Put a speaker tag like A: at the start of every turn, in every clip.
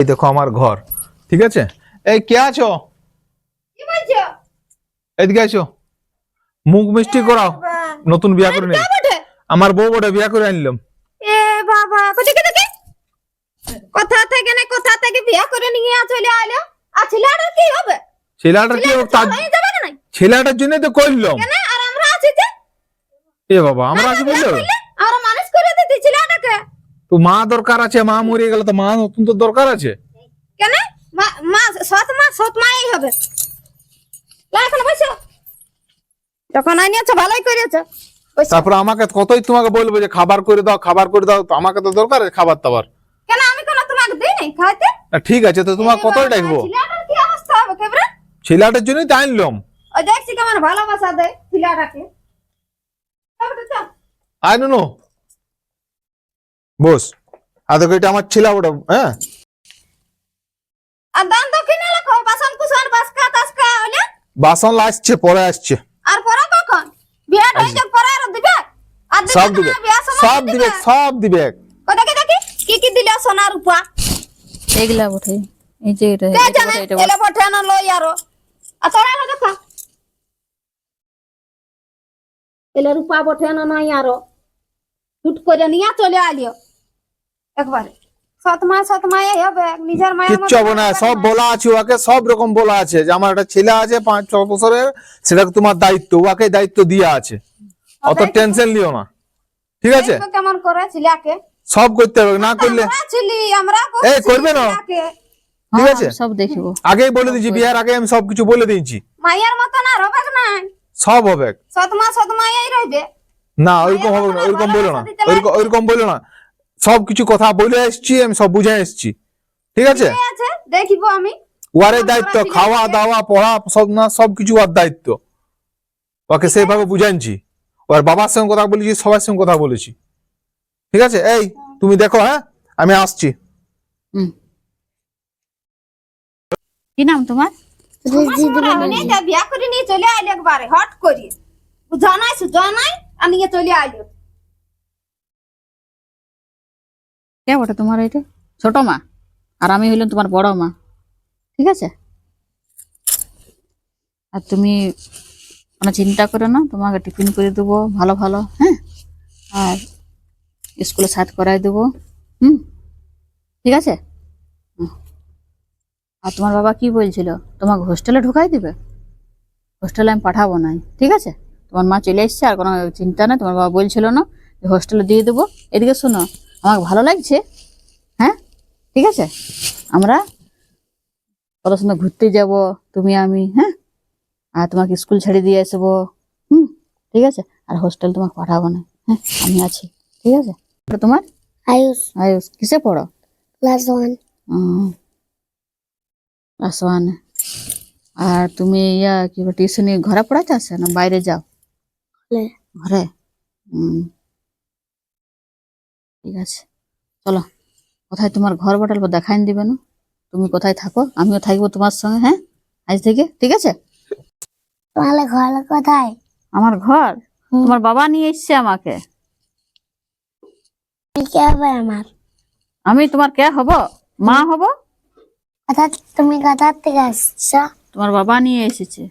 A: এই দেখো আমার ঘর ঠিক আছে? এই কে আছো? এদিকে আছো মুখ মিষ্টি করাও। নতুন বিয়া করে নিয়ে আমার বউ বটে বিয়া করে আনলাম।
B: এ বাবা কোথা থেকে দেখি কোথা থেকে না কোথা থেকে বিয়া করে নিয়ে চলে আলো আর কি হবে?
A: ছেলেটার কি হোক তার ছেলেটার জন্য তো করলাম।
B: কেন? আর আমরা আছি যে
A: এ বাবা আমরা আছি বললে? হবে?
B: আমরা মানুষ করে দিতে ছেলেটাকে
A: তো মা দরকার আছে মা মরে গেলে তো মা নতুন তো দরকার আছে।
B: কেন? মা- সৎ মা সৎ মাই হবে। এখন বসো। যখন আনিয়েছো ভালোই করেছ।
A: তারপরে আমাকে কতই তোমাকে বলব যে খাবার করে দাও খাবার করে দাও তো আমাকে তো দরকার আছে খাবার দাবার।
B: কেন? আমি কোনো তোমাকে দিই নাই খাইতে
A: না, ঠিক আছে তো তোমার কতই ডাকবো?
B: ছেলেটার কি অবস্থা হবে কেবরে
A: ছেলেটার জন্যই তো আনলাম।
B: দেখছি কেমন ভালোবাসা দেয় ছেলেটাকে। চল।
A: আয় নুনু। বস। আদকে এটা আমার ছেলে ওটা হ্যাঁ?
B: আর দান দক্ষিণে লেখো বাসন কুসন বাসকা তাসকা হলে
A: বাসন আসছে পরে আসছে।
B: আর পরে কখন? বিয়েটা হয়ে যাক পরে আর দিবে? আর দিবে
A: সব দিবে। সব দিবে সব দিবে।
B: ও দেখি দেখি কি কি দিলে সোনা উপা
C: এগুলা বটে। এই যে এটা এটা এটা বটে।
B: না লই আরও। আর তোরা না দেখা। এলে রূপা বটে না নাই আরও। হুট করে নিয়া চলে আলিও একবারে। সৎ মা সৎ মাই হবে নিজের মায়ের
A: কিচ্ছু হবে না সব বলা আছে ওকে সব রকম বলা আছে। যে আমার একটা ছেলে আছে পাঁচ ছ বছরের সেটা তোমার দায়িত্ব ওকে দায়িত্ব দিয়ে আছে। অত টেনশন লিও না। ঠিক আছে?
B: কেমন করে ছেলেকে?
A: সব করতে হবে না করলে
B: আমরা ছিলি আমরা
A: এই, করবে না? ঠিক
C: হ্যাঁ,
A: আছে?
C: সব দেখব
A: আগেই বলে দিয়েছি বিয়ার আগে আমি সবকিছু বলে দিয়েছি।
B: মায়ের না
A: সব হবে
B: সৎ মা সৎ মাই রইবে।
A: না ওইরকম হবে না ওইরকম বলো না। ওইরকম বলো না। সব কিছু কথা বলে এসছি আমি সব বুঝে এসছি। ঠিক আছে?
B: দেখিব আমি।
A: ওয়ারের দায়িত্ব খাওয়া দাওয়া পড়া সব না সব কিছু ওর দায়িত্ব। ওকে সেইভাবে বুঝাইছি। ওর বাবার সঙ্গে কথা বলেছি সবার সঙ্গে কথা বলেছি। ঠিক আছে? এই তুমি দেখো হ্যাঁ? আমি আসছি।
C: কি নাম তোমার?
B: বিয়া করে নিয়ে চলে আইলে একবারে হট করি। জানাই জানাই আর নিয়ে চলে আইলো।
C: কে বটে তোমার এটা? ছোট মা। আর আমি হইলাম তোমার বড় মা। ঠিক আছে? আর তুমি কোনো চিন্তা করো না, তোমাকে টিফিন করে দেবো, ভালো ভালো হ্যাঁ? আর স্কুলে সাথ করাই দেবো, হুম? ঠিক আছে। আর তোমার বাবা কি বলছিল? তোমাকে হোস্টেলে ঢুকাই দিবে? হোস্টেলে আমি পাঠাবো না ঠিক আছে? তোমার মা চলে এসছে, আর কোনো চিন্তা নেই। তোমার বাবা বলছিল না যে হোস্টেলে দিয়ে দেবো। এদিকে শোনো আমাকে ভালো লাগছে। হ্যাঁ? ঠিক আছে? আমরা কত সুন্দর ঘুরতে যাব তুমি আমি হ্যাঁ? আর তোমাকে স্কুল ছেড়ে দিয়ে আসব। হুম? ঠিক আছে? আর হোস্টেল তোমাকে পাঠাবো না। হ্যাঁ? আমি আছি। ঠিক আছে? তোমার?
D: আয়ুষ।
C: আয়ুষ কিসে পড়ো?
D: ক্লাস ওয়ান
C: ক্লাস ওয়ান আর তুমি ইয়া কি টিউশনি ঘরে পড়াতে আসে না বাইরে যাও? ঘরে? হুম। ঠিক আছে। চলো কোথায় তোমার ঘর বটাল দেখাই দিবে না? তুমি কোথায় থাকো? আমিও থাকব তোমার সঙ্গে হ্যাঁ? আজ থেকে ঠিক আছে?
D: তাহলে ঘর কোথায়?
C: আমার ঘর? তোমার বাবা নিয়ে এসছে আমাকে।
D: আমার?
C: আমি তোমার কে হব? মা হব?
D: কথা তুমি কোথার থেকে আসছো?
C: তোমার বাবা নিয়ে এসেছে।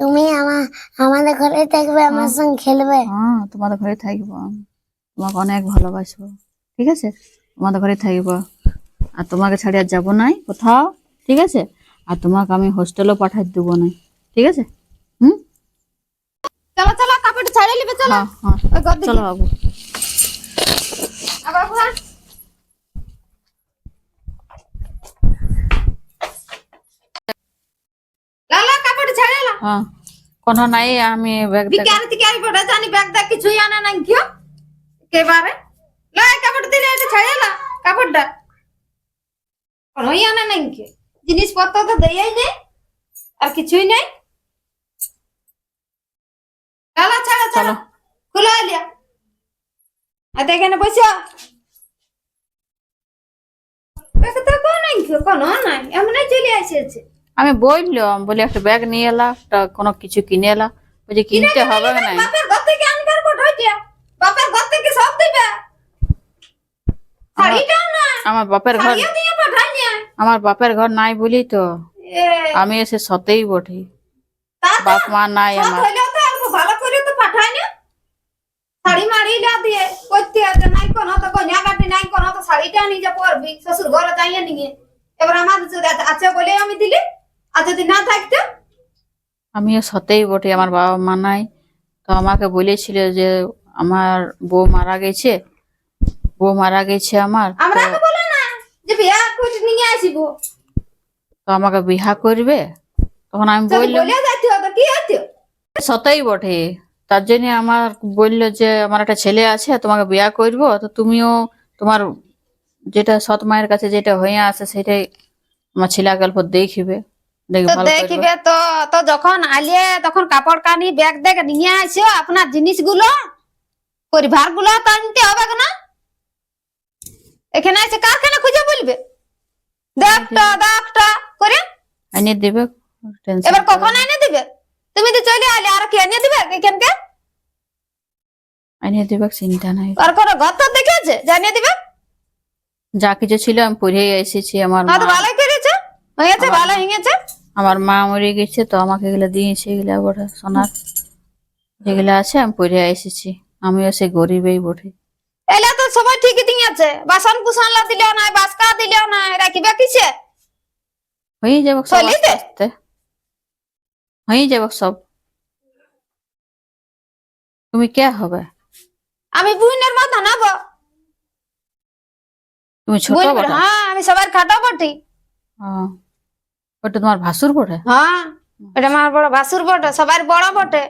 D: তুমি আমার আমাদের ঘরে থাকবে আমার সঙ্গে খেলবে।
C: হ্যাঁ তোমাদের ঘরে থাকব আমি। তোমাকে অনেক ভালোবাসবো। ঠিক আছে? তোমাদের ঘরে থাকব। আর তোমাকে ছাড়ি আর যাব নাই কোথাও। ঠিক আছে? আর তোমাকে আমি হোস্টেলও পাঠাই দেবো না ঠিক আছে? হুম?
B: চলো চলো কাপড় ছাড়ে নিবে চলো।
C: হ্যাঁ হ্যাঁ। চলো বাবু।
B: আবার
C: হ্যাঁ কোনো নাই আমি ব্যাগ
B: বিকার আই বড় জানি ব্যাগ দা কিছুই আনা নাই কিও একেবারে লাই কাপড় দিলে এটা ছাড়ে কাপড়টা। কোনোই আনা নাই কি জিনিসপত্র তো দেয়াই নেই আর কিছুই নেই। ছাড়া চলো
C: চলো।
B: খুলে আলিয়া। আর এখানে বসে কি চলে
C: আমি বললাম বলি একটা ব্যাগ নিয়ে এলা একটা কোনো কিছু কিনে এলা। বলছি কিনতে হবে না।
B: বাপের ঘর থেকে আনকার বাপের ঘর দিবে? শাড়িটাও নাই
C: আমার বাপের ঘর আমার বাপের ঘর নাই বলি তো। আমি এসে সতেই বটি। বাপ মা নাই আমার।
B: হইলেও তো অল্প ভালো করে তো পাঠাই না শাড়ি মারি লা দিয়ে। করতে আছে নাই কোনো তো কন্যা কাটি নাই কোনো তো শাড়িটা নিজে পরবি শ্বশুর ঘরে যাইয়ে নিয়ে। এবার আমার যদি আছে বলে আমি দিলি। আর যদি না থাকতো?
C: আমিও সতেই বটি আমার বাবা মা নাই। তো আমাকে বলেছিল যে আমার বউ মারা গেছে বউ মারা গেছে আমার
B: আমরা
C: তো-
B: তো বলে না যে বিয়া করে নিয়ে আসিব।
C: তো আমাকে বিহা করবে? তখন আমি বললাম সতেই বটে। তার জন্য আমার বলল যে আমার একটা ছেলে আছে তোমাকে বিয়া করব। তো তুমিও তোমার যেটা সৎ মায়ের কাছে যেটা হয়ে আছে সেটাই আমার ছেলে গল্প দেখবে।
B: দেখিবে তো তো যখন আলিয়ে তখন কাপড় কানি ব্যাগ দেখ নিয়ে আসো আপনার জিনিসগুলো। পরিবারগুলো তো আনতে হবে না এখানে এসে কারখানা খুঁজে বলবে দেখটা দেখটা করে
C: এনে দেবে
B: এবার কখন এনে দিবে তুমি তো চলে আলে আর কি এনে দিবে এখানকে
C: এনে দেবে চিন্তা নাই
B: আর কোনো ঘর তো দেখেছে জানিয়ে দিবে
C: যা কিছু ছিল আমি পড়ে এসেছি আমার মা
B: ভালোই করেছে হয়েছে ভালো হয়েছে
C: আমার মা মরে গেছে তো আমাকে এগুলো দিয়েছে এগুলা বটে সোনার যেগুলো আছে আমি পড়ে এসেছি আমিও সে গরিবই বটে।
B: এলা তো সবাই ঠিকই আছে বাসন কুসনলা দিলেও নাই বাসকা দিলেও নাই রাখিবে কিসে?
C: হয়ে যাব সব আস্তে হয়ে যাবে সব। তুমি কে হবে?
B: আমি বুইনের মতো নেব
C: তুমি ছোট বটে?
B: হ্যাঁ আমি সবার খাটো বটি।
C: হ্যাঁ। ওটা তোমার ভাসুর বটে?
B: হ্যাঁ এটা আমার বড় ভাসুর বটে সবার বড় বটে।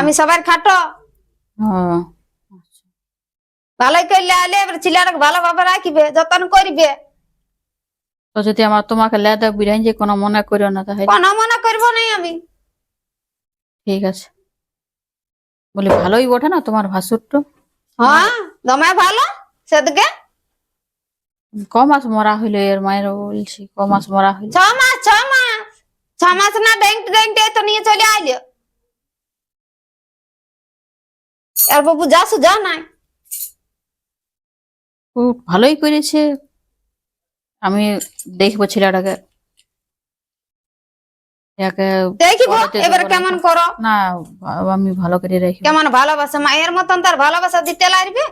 B: আমি সবার খাটো। ভালোই করলে আলে এবার ছেলেটাকে ভালোভাবে রাখিবে যত্ন করিবে।
C: তো যদি আমার তোমাকে লেদা বিরাই যে কোনো মনে করিও না তাহলে?
B: কোনো মনে করব নাই আমি।
C: ঠিক আছে। বলি ভালোই বটে না তোমার ভাসুরটা?
B: হ্যাঁ দমে ভালো? সেদিকে?
C: ক মাস মরা হইল এর মায়ের বলছি ক মাস মরা হইল?
B: ছ মাস ছ মাস। ছ মাস না ডেংটে ডেংটে তো নিয়ে চলে আইলো। আর বাবু যা সুজা নাই।
C: ও ভালোই করেছে। আমি দেখব ছেলেটাকে। একে
B: দেখিব এবার কেমন করো।
C: না আমি ভালো করে রাখি
B: কেমন ভালোবাসা? মায়ের মতন তার ভালোবাসা দিতে লাগবে?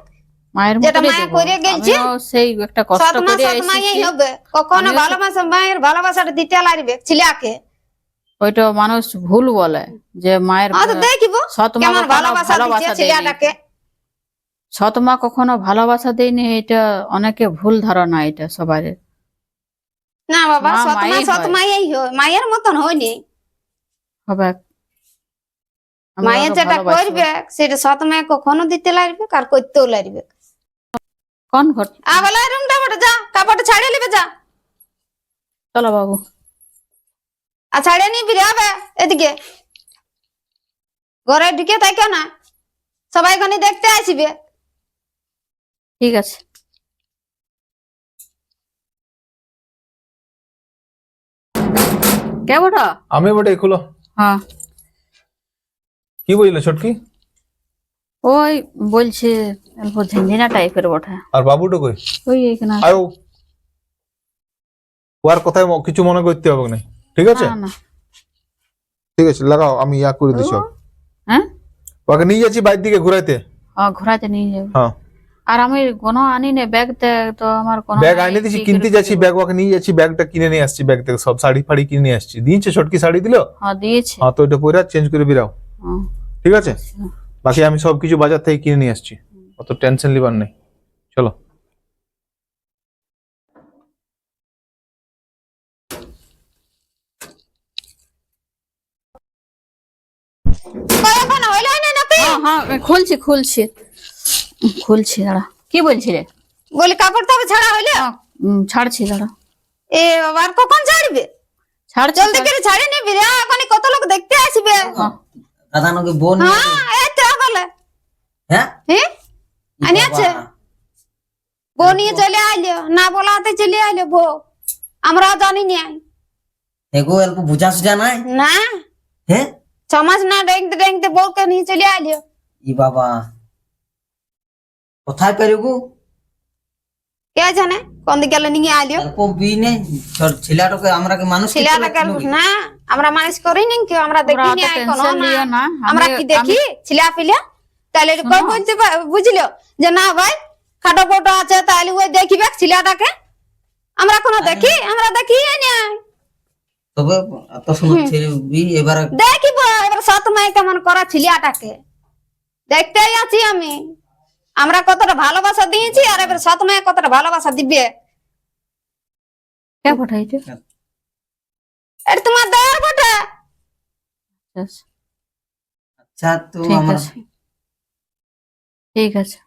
C: মায়ের
B: যেটা মায়া করে গেছে,
C: সেই একটা কষ্ট
B: সৎ
C: করে এসেছি।
B: হবে। কখনো ভালোবাসা মায়ের ভালোবাসাটা দিতে লাগবে ছেলেকে।
C: ওইটা মানুষ ভুল বলে যে মায়ের
B: হ্যাঁ তো দেখিব
C: সৎ মা কখনো
B: ভালোবাসা
C: দেয়নি। এটা অনেকে ভুল ধারণা এটা সবার
B: না বাবা মায়ের মতন হয়নি।
C: হবে।
B: মায়ের যেটা করবে সেটা কখনো দিতে লাগবে আর করতেও লাগবে।
C: কোন ঘর?
B: রুমটা যা কাপড়টা ছাড়িয়ে নিবে যা।
C: চলো বাবু।
B: আর ছাড়িয়ে নিবি রে হবে এদিকে। ঘরে ঢুকে থাকে না। সবাই খানি দেখতে আসবে।
C: ঠিক আছে। কে বটা
A: আমি বটে খুলো।
C: হ্যাঁ।
A: কি বুঝলে ছটকি?
C: ওই বলছে অল্প ঝঞ্ঝিনা টাইপের বটে।
A: আর বাবুটা কই?
C: ওই এখানে
A: আর কথায় কিছু মনে করতে হবে না ঠিক আছে? ঠিক আছে লাগাও আমি ইয়া করে দিচ্ছি
C: হ্যাঁ?
A: ওকে নিয়ে যাচ্ছি বাইর দিকে ঘুরাইতে।
C: হ্যাঁ ঘোরাতে নিয়ে যাবে।
A: হ্যাঁ।
C: আর আমি কোনো আনি নে ব্যাগ তো আমার কোনো
A: ব্যাগ
C: নাই,
A: আইনে দিচ্ছি কিনতে যাচ্ছি ব্যাগ ওকে নিয়ে যাচ্ছি ব্যাগটা কিনে নিয়ে আসছি ব্যাগ থেকে সব শাড়ি ফাড়ি কিনে নিয়ে আসছি। দিয়েছে ছটকি শাড়ি দিলো?
C: হ্যাঁ দিয়েছে।
A: হ্যাঁ তো ওইটা পরে চেঞ্জ করে বেরাও। ঠিক আছে? বাকি আমি সব কিছু বাজার থেকে কিনে নিয়ে আসছি। অত টেনশন লিবার নেই। চলো
B: কখন হইল না নাকি
C: হ্যাঁ হ্যাঁ খুলছি খুলছি। খুলছি দাঁড়া। কি বলছিলে?
B: বলি কাপড় তবে ছাড়া হইল?
C: হ্যাঁ, ছাড়ছি দাঁড়া।
B: এ বাবা আর কখন ছাড়বে?
C: ছাড়ছি
B: জলদি করে ছাড়িয়ে নিবি রে এখন কত লোক দেখতে আসবে?
C: হ্যাঁ,
E: দাদানকে বোন
B: হ্যাঁ এই তো বলে।
E: হ্যাঁ?
B: হ্যাঁ? আনি আছে? বউ নিয়ে চলে আইলো না বলাতে চলে আইলো বউ। আমরা জানি নি
E: এগো অল্প বুঝা নাই?
B: না।
E: হ্যাঁ?
B: সমাজ না ডেংতে ডেংতে বউকে নিয়ে চলে আইলো।
E: ই বাবা। কোথায় পেরে গো?
B: কে জানে? কোন দিকে গেলে নিয়ে আলিও
E: অল্প বিনে ছোট- ছেলেটাকে আমরা কি মানুষ কি
B: ছেলেটা না আমরা মানুষ করি নি কেউ আমরা দেখি নি
C: এখনও
B: না। আমরা কি দেখি? ছেলে পিলে তাহলে কই বলতে বুঝলো? যে না ভাই খাটো পোটো আছে তাহলে ওই দেখিবে ছেলেটাকে? আমরা কোনো দেখি? আমরা দেখি না
E: তবে এত সুন্দর ছেলে বি এবারে
B: দেখিব এবার সাত মাই কেমন করা ছেলেটাকে? দেখতেই আছি আমি। আমরা কতটা ভালোবাসা দিয়েছি আর এবার সাত মায়ে কতটা ভালোবাসা দিবে।
C: কে পাঠাইছো?
B: এটা তোমার দেওয়ার বটে
E: আচ্ছা তো
C: ঠিক
E: আমরা
C: আছে। ঠিক আছে।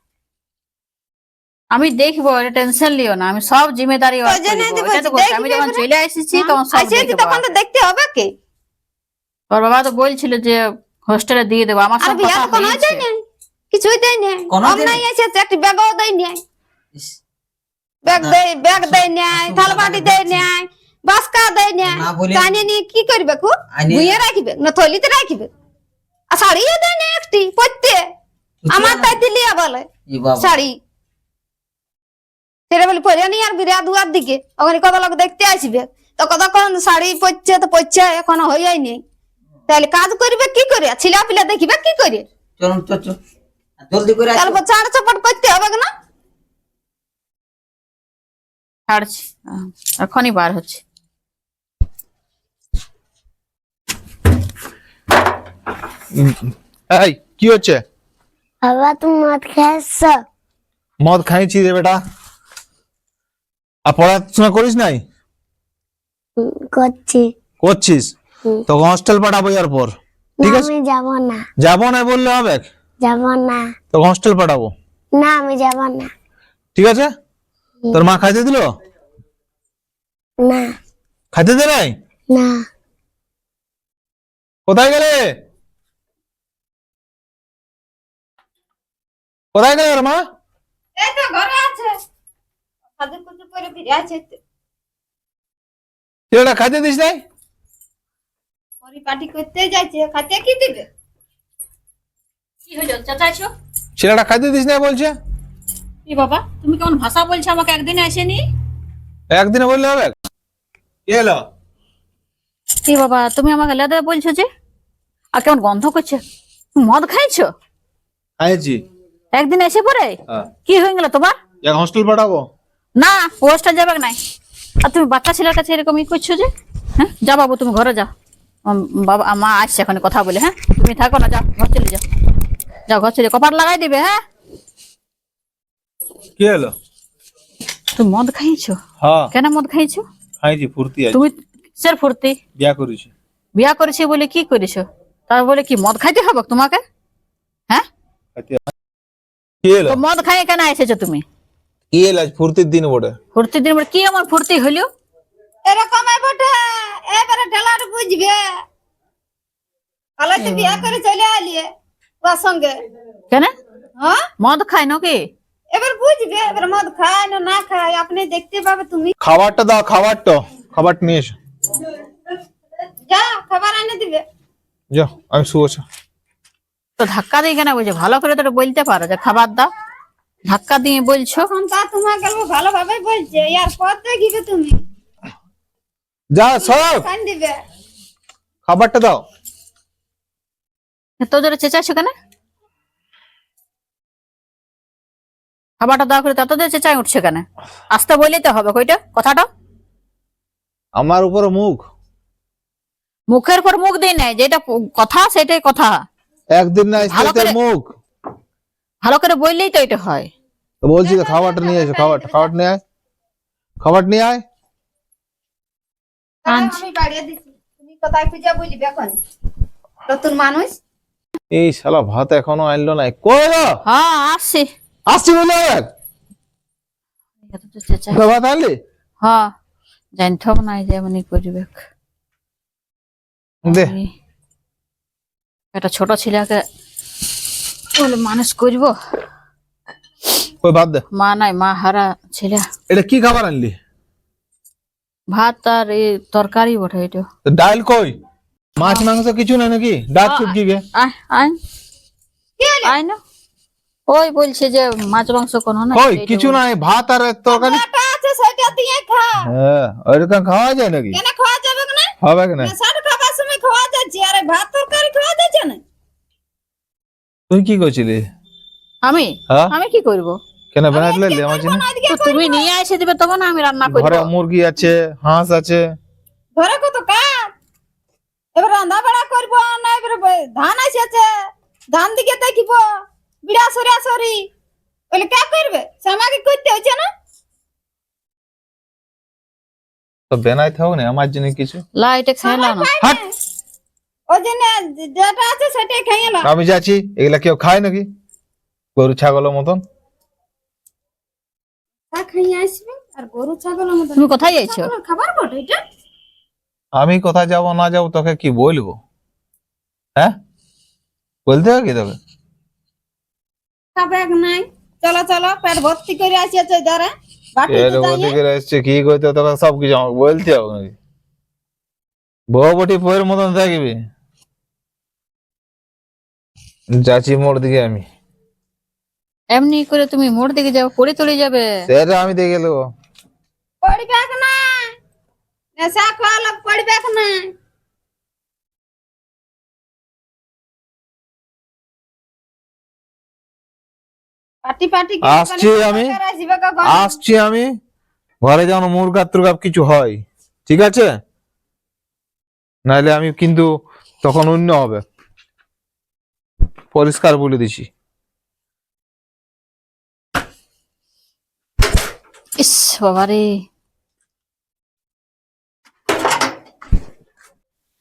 C: আমি দেখব এটা টেনশন লিও না। আমি সব জিম্মেদারি
B: তো
C: তো আমি যখন চলে এসেছি তখন সব
B: তখন তো দেখতে হবে কি?
C: ওর বাবা তো বলছিল যে হোস্টেলে দিয়ে দেবো আমার সব কথা
B: কোনো দেয় নাই কিছুই দেয় নাই। কম নাই? এসে একটি ব্যাগও দেয় নাই। ব্যাগ দেয় ব্যাগ দেয় নাই
E: আসুন,
B: থালবাটি দেয়। নাই। বাসকা দেয় নাই।
E: না
B: জানি নি কি করবে কু বুইয়ে রাখিবে না থলিতে রাখিবে। আর শাড়িও দেয় না একটি পরতে। আমার
E: না।
B: তাই দিলিয়া বলে
E: ই বাবা।
B: শাড়ি। সেটা বলি পরে নি আর বিরা দুয়ার দিকে। ওখানে কত লোক দেখতে আসবে। তো কতক্ষণ শাড়ি পরছে তো পরছে এখনও হইয়াই নেই। তাহলে কাজ করবে কি করে ছিলা পিলা দেখিবে কি করে
E: চলুন চল চল। আর জলদি করে আসো।
B: তারপর চার চপট করতে হবে না?
C: ছাড়ছি। আহ, এখনই বার হচ্ছে।
A: এই কি হচ্ছে?
D: বাবা তুমি মদ
A: খাইছি রে বেটা। আর পড়াশোনা করিস নাই?
D: করছি।
A: করছিস?
D: হুম।
A: তো হস্টেল পাঠাবো এর পর। ঠিক আছে?
D: আমি যাব না।
A: যাব না বললে হবে?
D: যাব না।
A: তো হস্টেল পাঠাবো।
D: না আমি যাব না।
A: ঠিক আছে? তোর মা খাইতে দিল?
D: না।
A: খাইতে দে নাই?
D: না।
A: কোথায় গেলে? কোথায় গেলে মা?
B: এই তো ঘরে আছে। সাজু কুচু করে ফিরে আছে।
A: ছেলেটা খাইতে দিস নাই?
B: পরিপাটি করতে যাচ্ছে খাতে কি দিবে?
C: কি হলো চাচাইছো?
A: ছেলেটা খাইতে দিস নাই বলছে?
C: কি বাবা তুমি কেমন ভাষা বলছো? আমাকে একদিন আসেনি?
A: একদিনে বললে হবে? কি
C: কি বাবা তুমি আমাকে লেদে বলছো যে? আর কেমন গন্ধ করছে? মদ খাইছো?
A: খাইছি।
C: একদিন এসে পরে
A: হ্যাঁ।
C: কি হয়ে গেল তোমার?
A: এক হস্টেল পাঠাবো?
C: না হোস্টেল যাবে নাই। আর তুমি বাচ্চা ছেলের কাছে এরকম ই করছ যে? হ্যাঁ যা বাবু তুমি ঘরে যাও। বাবা মা আসছে এখন কথা বলে হ্যাঁ? তুমি থাকো না যাও ঘর চলে যাও। যাও ঘর চলে কপাট লাগাই দিবে হ্যাঁ?
A: কি এলো
C: তুমি মদ খাইছো?
A: হ্যাঁ।
C: কেন মদ খাইছো?
A: খাইছি ফুর্তি
C: তুমি কিসের ফুর্তি?
A: বিয়া করেছি।
C: বিয়া করেছি বলে কি করেছ? তার বলে কি মদ খাইতে হবে তোমাকে? হ্যাঁ?
A: কি এলো
C: তো মদ খাই কেন এসেছ তুমি?
A: কি আজ ফুর্তির দিন বটে?
C: ফুর্তির দিন বলে কি আমার ফুর্তি হইল
B: এরকম বটে এবারে ঢেলার বুঝবে। তাহলে তো বিয়ে করে চলে আলিয়ে ওর সঙ্গে।
C: কেন?
B: হ্যাঁ?
C: মদ খাই নাকি?
B: এবার বুঝবে এবার মদ খায় না না খায় আপনি দেখতে পাবে তুমি।
A: খাবারটা দাও খাবারটা খাবারটা নিয়ে এসো।
B: যা খাবার এনে দিবে।
A: যাও আমি শুয়েছি।
C: তো ধাক্কা দিয়ে কেন বলছো? ভালো করে তো বলতে পারো যে খাবার দাও। ধাক্কা দিয়ে বলছো।
B: এখন তা তোমাকে ভালোভাবে বলছে ইয়ার পর দেখিবে তুমি।
A: যা সব খাবারটা দাও।
C: এত জোরে চেঁচাইছো কেন? খাবারটা দেওয়া করে তত জোরে চেঁচাই উঠছে কেন? আসতে বললেই তো হবে কইটা কথাটা।
A: আমার উপরে মুখ।
C: মুখের পর মুখ দিই নাই যেটা কথা সেটাই কথা।
A: একদিন না
C: ভালো করে-
A: মুখ।
C: ভালো করে বললেই তো এটা হয়।
A: তো বলছি তো খাবারটা নিয়ে এসো খাবার খাবার নিয়ে আয়। খাবার নিয়ে আয়
B: তাহলে আমি বাড়িয়ে দিচ্ছি তুমি কোথায় খুঁজে বুঝবে এখন? নতুন মানুষ?
A: এই শালা ভাত এখনও আনলো না কই গো?
C: হ্যাঁ আসছি।
A: বলে ভাত আনলি?
C: হ্যাঁ জানতাম না যে এমনি করবে
A: দে।
C: একটা ছোট ছেলেকে বলে মানুষ করব।
A: কই ভাত দে।
C: মা নাই মা হারা ছেলে।
A: এটা কি খাবার আনলি?
C: ভাত আর এই তরকারি বটে এটা
A: ডাল কই? মাছ মাংস কিছু না নাকি? ডাক চুটকি গে
C: আয় না। ওই বলছে যে মাছ মাংস কোনো না
A: কই? কিছু নাই ভাত আর তরকারি?
B: আছে সেটা দিয়ে খা।
A: হ্যাঁ ওইরকম খাওয়া যায় নাকি?
B: কেন খাওয়া যাবে না?
A: হবে কি না?
B: নেশার খাবার সময় খাওয়া যাচ্ছে আরে ভাত তরকারি খাওয়া যাচ্ছে না
A: তুই কি করছিলি?
C: আমি?
A: হ্যাঁ?
C: আমি কি করব?
A: কেন বানাই দিলি? আমার জন্য
C: তো তুমি নিয়ে এসে দিবে তখন আমি রান্না করব।
A: ঘরে মুরগি আছে হাঁস আছে।
B: ঘরে কত কাজ এবার রান্না বাড়া করব না এবার ধান এসেছে ধান দিকে দেখিব। বিড়া সরিয়া সরি। বলে কে করবে? সে আমাকে করতে হচ্ছে না?
A: তো বানাইতে হোক না আমার জন্য কিছু।
C: লাইটে খেলাম না।
A: হাট
B: ওই জন্য যেটা আছে সেটাই খেয়ে
A: আমি যাচ্ছি এগুলা কেউ খায় নাকি? গরু ছাগলের মতন?
B: তা খাইয়ে আসবে আর গরু ছাগলের মতো
C: তুমি কোথায় যাইছো?
B: ছাগলের খাবার বটে এটা?
A: আমি কোথায় যাব না যাব তোকে কি বলব? হ্যাঁ? বলতে হবে কি তোকে?
B: খাবে নাই। চলো চলো পেট ভর্তি করে আসিয়াছে ধরে বাটি
A: এর ওদিকে এসছে কি করতে তোকে সব কিছু আমাকে বলতে হবে নাকি? বইয়ের মতন থাকবি? যাচ্ছি মোড় দিকে আমি।
C: এমনি করে তুমি মোড় দিকে যাবে পড়ে চলে যাবে।
A: সেটা আমি দেখে নেব।
B: পড়বে না? নেশা খাওয়ালে পড়বে না? পাটি পাটি
A: আসছি আমি। আসছি আমি। ঘরে যেন মুরগা টুরগা কিছু হয় ঠিক আছে? নাহলে আমি কিন্তু তখন অন্য হবে। পরিষ্কার বলে দিছি।
C: ইস বাবারে।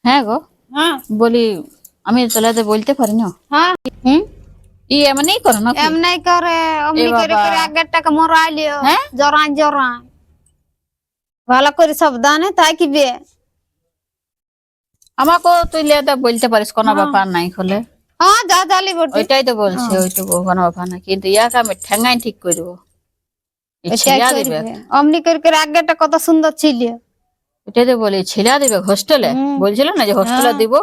C: হ্যাঁ গো
B: হ্যাঁ।
C: বলি আমি তাহলে বলতে পারি না
B: হ্যাঁ।
C: হুম? ই এমনি করো না
B: এমনি করে অমনি
C: এ
B: করে
C: বাবা।
B: করে আগের টাকা মরাইলিও
C: হ্যাঁ?
B: জরান জরান ভালো করে সাবধানে থাকিবে।
C: আমাকেও তুই লেদা বলতে পারিস কোনো ব্যাপার নাই হলে।
B: হ্যাঁ যা জালি বটে
C: ওইটাই তো বলছি ওইটুকু কোনো ব্যাপার না কিন্তু ইয়াকে আমি ঠেঙ্গাই ঠিক করব
B: এটাই
C: ছিলা দিবে
B: করবে। অমনি করে করে আগেরটা কত সুন্দর ছিল।
C: ওইটাই তো বলি ছিলা দিবে হোস্টেলে? বলছিল না যে হোস্টেলে
B: হ্যাঁ।
C: দিব?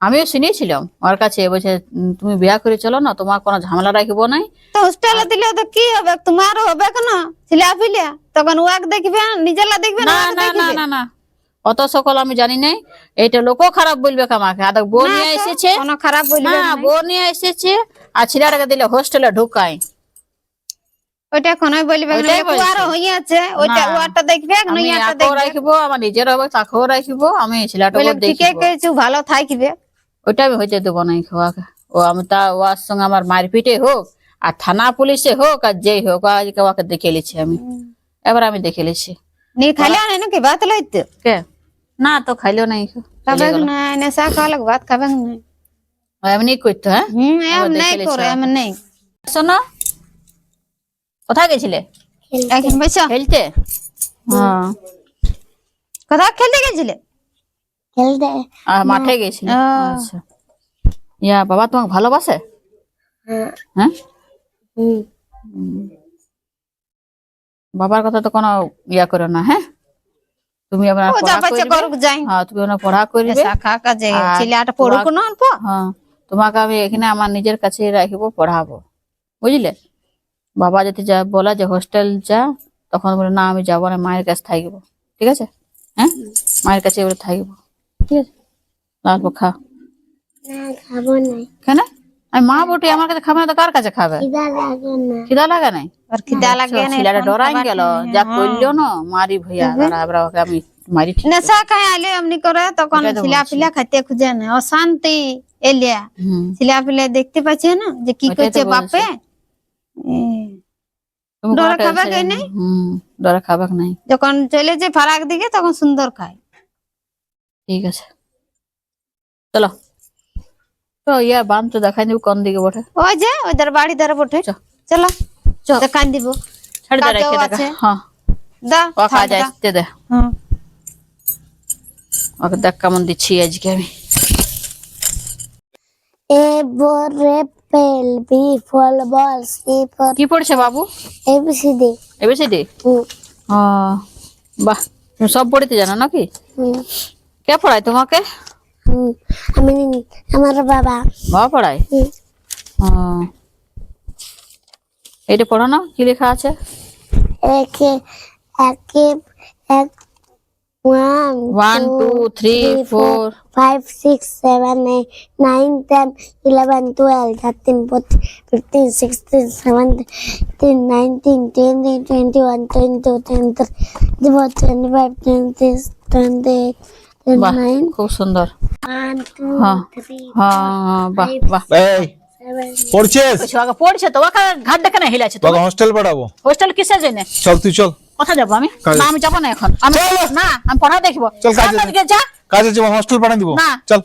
C: আমিও শুনেছিলাম ওর কাছে বলছে তুমি বিয়া করে চলো না তোমার কোনো ঝামেলা রাখব নাই।
B: তো হোস্টেলে দিলে তো কি হবে? তোমার হবে কেন? ছিলা ফিলিয়া তখন ওয়াক দেখবে নিজেলা দেখবে
C: না না না না না অত সকল আমি জানি নাই। এইটা লোকও খারাপ বলবে আমাকে বউ নিয়ে এসেছে।
B: কোনো খারাপ বলবে
C: না
B: না।
C: বউ নিয়ে এসেছে। আর ছেলেটাকে দিলে হোস্টেলে ঢুকায়।
B: ওইটা না
C: ওইটাই।
B: ওয়ার হইয়াছে ওইটা
C: না।
B: ওয়ারটা দেখবে
C: আমি
B: নইয়াটা
C: আকেও
B: দেখবে।
C: রাখব আমার নিজের হবে তাকেও রাখব আমি
B: বলে ঠিকই
C: দেখব
B: করেছ ভালো থাকবে?
C: ওইটা আমি হইতে দেবো না খাওয়াকে ও আমি তা ওর সঙ্গে আমার মারপিটে হোক আর থানা পুলিশে হোক আর যেই হোক আজকে ওকে দেখে লিছি আমি। এবার আমি দেখে লিছি
B: নি খালি আনে নাকি ভাত লইতে?
C: কে? না তো খাইলো নাই
B: খাবে না নেশা খাওয়ালে ভাত খাবে না।
C: এমনি করতো হ্যাঁ?
B: হুম এম
C: আবার
B: নাই
C: দেখে
B: করে
C: লিছো।
B: এম নাই।
C: শোনো কোথায় গেছিলে?
B: এখন বসো
C: খেলতে? হ্যাঁ।
B: কোথাও খেলতে গেছিলে?
D: খেলতে।
C: মাঠে গেছিলে? আচ্ছা। ইয়া বাবা তোমাকে ভালোবাসে?
D: হ্যাঁ।
C: হ্যাঁ? বাবার কথা তো কোনো ইয়া করো না হ্যাঁ? তুমি আপনার পড়া করবে?
B: যাই।
C: হ্যাঁ তুমি ওনার পড়া করবে।
B: নেশা কাজে ছেলেটা পড়ুক না অল্প।
C: হ্যাঁ তোমাকে আমি এখানে আমার নিজের কাছে রাখব পড়াবো। বুঝলে? বাবা যদি যা বলা যে হোস্টেল যা তখন বলে না আমি যাব না মায়ের কাছে থাকব। ঠিক আছে? হ্যাঁ? মায়ের কাছে এবারে থাকব। ঠিক আছে? অল্প খা।
D: না খাব না।
C: কেন? আমি মা বটি আমার কাছে খাবে না তো কার কাছে খাবে?
D: খিদা লাগে না।
C: নাই?
B: আর খিদা লাগে না
C: ছেলেটা ডরাই
B: খাবার
C: গেল। যা। করল না মারি ভইয়া দাঁড়া ওকে আমি মারি ঠিক
B: নেশা খাই আলে এমনি করে তখন ছিলা ফিলা খাইতে খুঁজে না। অশান্তি এলিয়া। ছিলা ফিলা দেখতে পাচ্ছে না যে কি করছে বাপে? ডরা
C: কোনো
B: খাবে
C: নেই।
B: নাই?
C: হুম ডরা খাবে নাই
B: যখন চলে যে ফারাক দিকে তখন সুন্দর খায়
C: ঠিক আছে চলো তো ইয়া বান তো দেখাই দিব কোন দিকে বটে
B: ওই যে ওদের বাড়ি বটে। চলো। দিব
C: ছাড় দে রেখে দেখা
B: আছে।
C: হ্যাঁ
B: দা
C: ও খা
B: থাক
C: যায়
B: দা।
C: আসতে দে। ওকে দেখ কেমন দিচ্ছি আজকে আমি
D: A apple B for ball C for
C: কি পড়ছে বাবু?
D: এবিসিডি
C: এবিসিডি ও বাহ তুমি সব পড়িতে জানো নাকি?
D: হুম।
C: কে পড়ায় তোমাকে?
D: হুম আমি আমার বাবা।
C: বাবা পড়ায়?
D: হুম।
C: ও এইটা পড়ো না কি লেখা আছে?
D: একে একে এক one
C: one two three four
D: five six seven eight nine ten eleven twelve thirteen fourteen fifteen sixteen seventeen nineteen twenty twenty one twenty two twenty three twenty five twenty six twenty eight twenty
C: বাহ
D: nine
C: খুব সুন্দর। হ্যাঁ হ্যাঁ
A: পড়ছিস?
C: পড়ছে তো ওকে ঘাট দেখে না হিলাছে
A: তোকে হস্টেল পাঠাবো।
C: হোস্টেল কিসের জন্য?
A: চল তুই চল।
C: কোথায় যাব আমি? না আমি যাব না এখন। আমি। না আমি পড়া দেখব।
A: চল কাজে যা। কাজে যাব হস্টেল পাঠিয়ে দিব।
C: না।
A: চল।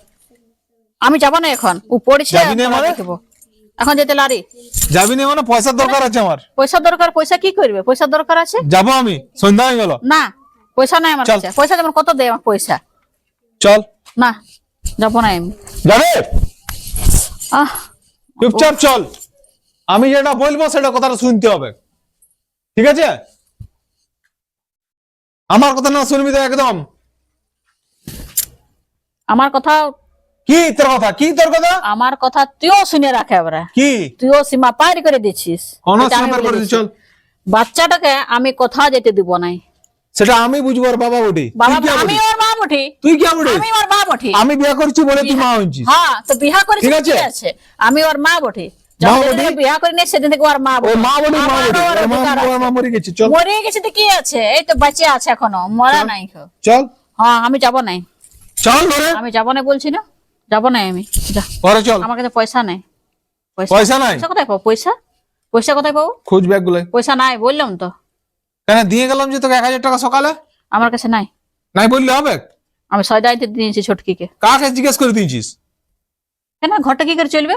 C: আমি যাব না এখন। ও পড়ছে
A: যাবি না মানে?
C: এখন যেতে লারি।
A: যাবি না মানে? পয়সার দরকার আছে আমার।
C: পয়সা দরকার পয়সা কি করবে? পয়সা দরকার আছে?
A: যাব আমি। সন্ধ্যা হয়ে গেল।
C: না পয়সা নাই আমার। কাছে। পয়সা যেমন কত দেয় আমার পয়সা।
A: চল।
C: না যাব না আমি।
A: যাবে?
C: আহ।
A: চুপচাপ চল। আমি যেটা বলব সেটা কথাটা শুনতে হবে। ঠিক আছে? আমার কথা না শুনবি তো একদম।
C: আমার কথা
A: কি তোর কথা? কি তোর কথা?
C: আমার কথা তুইও শুনে রাখে এবারে
A: কি?
C: তুইও সীমা পার করে দিচ্ছিস।
A: কোন সীমা পার করে। চল।
C: বাচ্চাটাকে আমি কথা যেতে দিব নাই।
A: সেটা আমি বুঝব আর বাবা উঠি
C: বাবা আমি? ওর মা উঠি
A: তুই কি বলিস
C: আমি ওর মা বঠি
A: আমি বিয়ে করছি বলে তুই মা হয়েছিস।
C: হ্যাঁ তো বিয়া করেছি
A: ঠিক আছে?
C: আমি ওর মা
A: বটি?
C: বিয়া করি নি সেদিন থেকে ওর মা
A: মা বলি মা
C: আমারও
A: বলি
C: ওর
A: ওর মা
C: অধিকার
A: ওর
C: আছে।
A: মা মরে গেছে চল।
C: মরে গেছে তো কি আছে? এই তো বেঁচে আছে এখনও মরা নাই
A: চল।
C: হ্যাঁ আমি যাব নাই।
A: চল ধরে।
C: আমি যাব না বলছি না যাব নাই আমি। যা।
A: পরে চল।
C: আমার কাছে পয়সা নাই।
A: পয়সা নাই?
C: পয়সা কোথায় পাবো? পয়সা? পয়সা কোথায় পাবো?
A: খোঁজ ব্যাগগুলো
C: পয়সা নাই বললাম তো।
A: কেন দিয়ে গেলাম যে তোকে এক হাজার টাকা সকালে?
C: আমার কাছে নাই।
A: নাই বললে হবে?
C: আমি সয়দাইতে দিয়েছি ছোটকিকে।
A: কাকে জিজ্ঞেস করে দিয়েছিস?
C: কেন ঘরটা কি করে চলবে?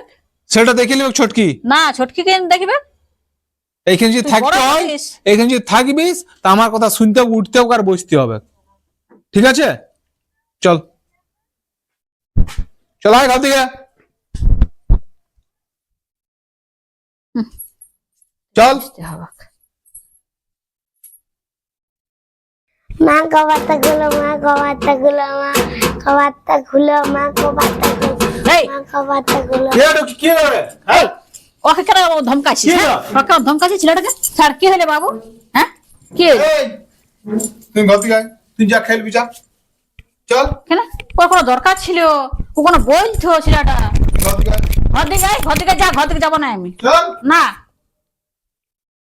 A: সেটা দেখে নিবে ছটকি?
C: না ছোটকিকে দেখবে?
A: এইখানে যদি থাকতে হয় এইখানে যদি থাকবিস তা আমার কথা শুনতে হবে উঠতে হবে আর বসতে হবে। ঠিক আছে? চল। চল আয় ঘর থেকে চল।
D: মা কবারটা খুলো মা কবারটা খুলো মা কবারটা খুলো মা কবারটা
C: ওকে কেন হ্যাঁ? ওকে কেন ছেলেটাকে? স্যার কি হলে বাবু? হ্যাঁ? কি
A: তুই ঘর থেকে তুই যা খেলবি যা। চল।
C: কেন? ওর কোনো দরকার ছিল? ও কোনো বলতো ছেলেটা
A: ঘর থেকে।
C: ঘর যা ঘর দিকে যাব না আমি।
A: চল।
C: না।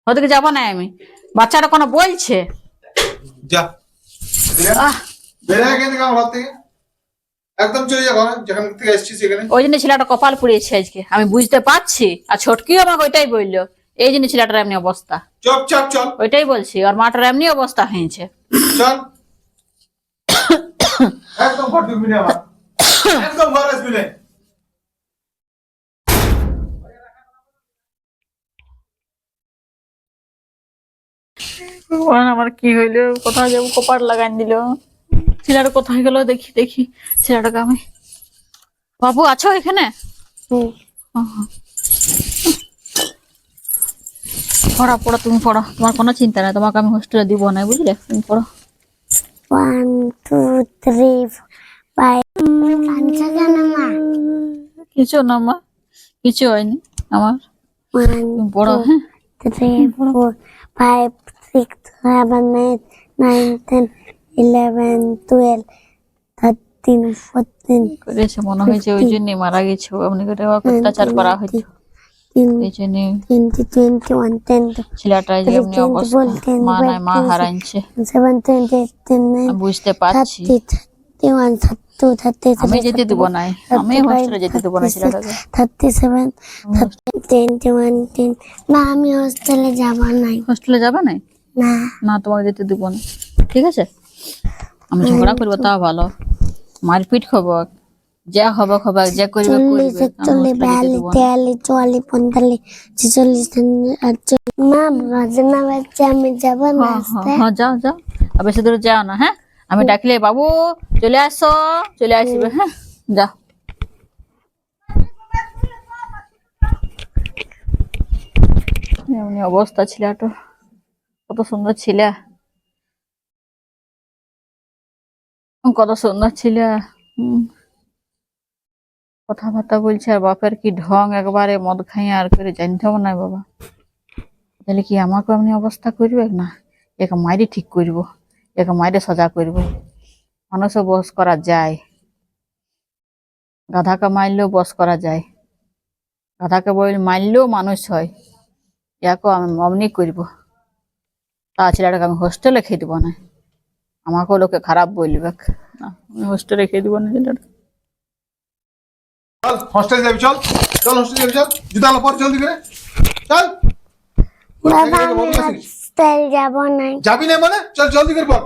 C: ঘর যাব না আমি। বাচ্চাটা কোনো বলছে?
A: যা। বেড়ে গেছে ঘর থেকে। একদম চলে যা ঘরে যেখান থেকে সেখানে
C: ওই জন্য ছেলেটা কপাল পুড়িয়েছে আজকে আমি বুঝতে পারছি। আর ছোটকিও আমাকে ওইটাই বলল এই জন্য ছেলেটার এমনি অবস্থা।
A: চপ চপ চল।
C: ওইটাই বলছি আর মাটার এমনি অবস্থা হয়েছে।
A: চল। একদম ঘর ঢুকবি না আমার একদম ঘর আসবি না।
C: আমার কি হইল? কোথায় যাব? কপাট লাগাই দিল। ছেলেটা কোথায় গেল? দেখি দেখি। ছেলেটাকে আমি বাবু আছো এখানে?
D: হুম।
C: পড়া পড়া তুমি পড়ো। তোমার কোনো চিন্তা নাই তোমাকে আমি হোস্টেলে দিব না বুঝলে? তুমি পড়ো।
D: ওয়ান টু থ্রি
C: কিছু না মা। কিছু হয়নি আমার। পড়ো হ্যাঁ।
D: Three four five six seven eight nine ten eleven twelve thirteen fourteen
C: করেছে মনে হয়েছে ওই জন্য মারা গেছে। আপনি করে অত্যাচার করা হয়তো এই জন্য
D: টোয়েন্টি টোয়েন্টি ওয়ান টোয়েন্টি
C: ছেলেটা যে এমনি অবস্থা। মা নাই মা হারাইছে। বুঝতে পারছি। আমি যেতে দিব না আমি হোস্টেলে যেতে দেবো না ছেলেটাকে।
D: Thirty seven thirty twenty one ten না আমি হোস্টেলে যাব নাই।
C: হোস্টেলে যাবে না
D: না।
C: না তোমাকে যেতে দিব না। ঠিক আছে? আমি ঝগড়া করব তা ভালো। মারপিট খাব যা হবে হবে যা করবে
D: চল্লিশ
C: করবে যেতে
D: বিয়াল্লিশ
C: না।
D: তেয়াল্লিশ চুয়াল্লিশ পঁয়তাল্লিশ ছেচল্লিশ মা ভজনা বাচ্চা আমি যাব না
C: হ্যাঁ হ্যাঁ হ্যাঁ যাও যাও। আর বেশি দূরে যাও না হ্যাঁ? আমি ডাকলে বাবু চলে আসো চলে আসবে হ্যাঁ? এমনি অবস্থা ছেলেটা। কত সুন্দর ছিলে। কত সুন্দর ছিল। কথাবার্তা বলছে, আর বাপের কি ঢং একবারে মদ খাই আর করে জানতেও না বাবা। তাহলে কি আমাকে এমনি অবস্থা করবে না? একে মাইরে ঠিক করব, একে মাইরে সজা করব। মানুষও বস করা যায়। গাধাকে মারলেও বস করা যায়। গাধাকে বল মারলেও মানুষ হয়। ইয়াকেও আমি অমনি করব। তা ছেলেটাকে আমি হোস্টেলে খেয়ে দিব না। আমাকেও লোকে খারাপ বলবে না আমি হোস্টেলে খেয়ে দিব না ছেলেটা
A: চল হস্টেল যাবি চল। চল হস্টেল যাবি চল। জুতা পর জলদি করে চল।
D: বাবা আমি হস্টেল যাব না।
A: যাবি না মানে? চল জলদি করে পর।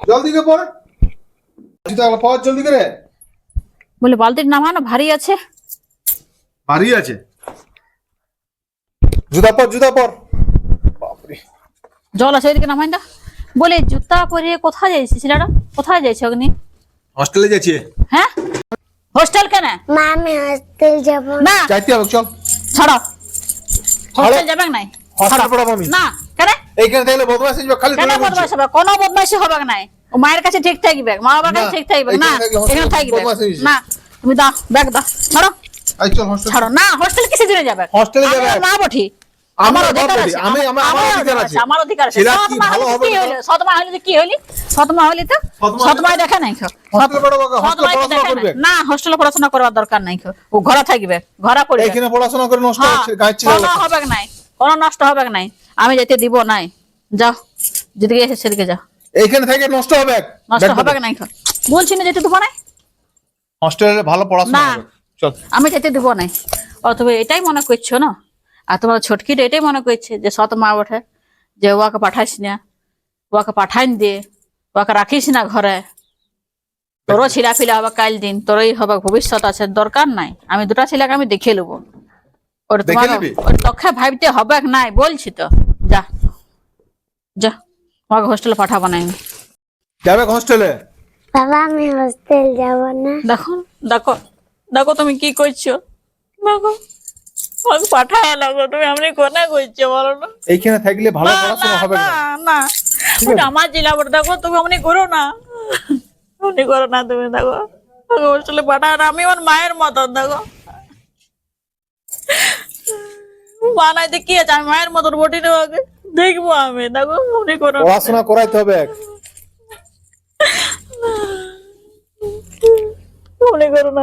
A: জলদি করে পর। জুতা পর জলদি করে
C: বলে বালতির নামানো ভারী আছে।
A: ভারী আছে। জুতা পর জুতা পর। বাপরে।
C: জল আছে ওইদিকে নামাই দা বলে জুতা পরে কোথায় যাইছি ছেলেটা কোথায় যাইছে অগ্নি?
A: হস্টেলে যাচ্ছি
C: হ্যাঁ? হোস্টেল কেন?
D: মা আমি হস্টেল যাব। না।
C: না
A: যাইতে হবে চল।
C: ছাড়ো। হোস্টেল যাবে নাই?
A: হস্টেল পড়াবো আমি।
C: না কেন?
A: এইখানে থাকলে বদমাশ আসবে খালি
C: কেন। বদমাইশ হবে? কোনো বদমাইশি হবে নাই। ও মায়ের কাছে ঠিক থাকবে মা বাবার কাছে ঠিক থাকবে। না এখানে থাকবে। না তুমি দাও ব্যাগ দাও। ছাড়ো।
A: এই চল হস্টেল
C: ছাড়ো। না হোস্টেল কিসে জুড়ে যাবে?
A: হস্টেলে যাবে।
C: মা বঠি।
A: আমার
C: অধিকার আছে
A: আমি- আমার- অধিকার আছে।
C: আমার অধিকার আছে।
A: ছেলে
C: সৎ
A: কি
C: মা
A: ভালো
C: হলে কি? হইল? সৎ মা হলে কি হইলি? সৎ মা হইলি তো
A: সৎ মা
C: সৎ মা
A: হলে-
C: দেখে নাই। না হোস্টেলে পড়াশোনা করবার দরকার নাই। ও ঘরে থাকবে ঘরে পড়বে।
A: এইখানে পড়াশোনা করে নষ্ট
C: হ্যাঁ,
A: হচ্ছে গাছ।
C: হবে নাই কোনো নষ্ট হবে নাই। আমি যেতে দিব নাই। যাও যেদিকে এসে সেদিকে যাও।
A: এইখানে থেকে নষ্ট হবে
C: নষ্ট হবে নাই বলছি না যেতে দিব নাই?
A: হস্টেলে ভালো পড়াশোনা হবে।
C: আমি যেতে দিব নাই। তবে এটাই মনে করছ না? আর তোমার ছোটকিটা এটাই মনে করছে যে সৎ মা ওঠে যে ওকে পাঠাইস না ওকে পাঠাইন দে ওকে রাখিস না ঘরে। তোরও ছিলা ফিলা হবে কাল দিন তোরই হবে ভবিষ্যৎ আছে দরকার নাই। আমি দুটা ছেলেকে আমি দেখে নেব ওর তোমার ওর তখে ভাবতে হবে নাই বলছি তো। যা। যা। ওকে হোস্টেলে পাঠাবো না আমি।
A: যাবে হস্টেলে
D: বাবা আমি হস্টেল যাব না।
C: দেখো দেখো দেখো তুমি কি করছ। দেখো। আমাকে পাঠায় লাগো তুমি আমি কোনে করছ বলো না।
A: এইখানে থাকলে ভালো পড়াশোনা হবে না।
C: না না। আমার জেলা বড় দেখো তুমি করো না। করো না তুমি দেখো। হোস্টেলে না আমি আমার মায়ের মতন দেখো। মা নাইতে কি আছে? আমি মায়ের মতন বটি নেওয়াকে দেখব আমি দেখো অমনি করো না।
A: পড়াশোনা করাইতে হবে
C: অমনি করো না।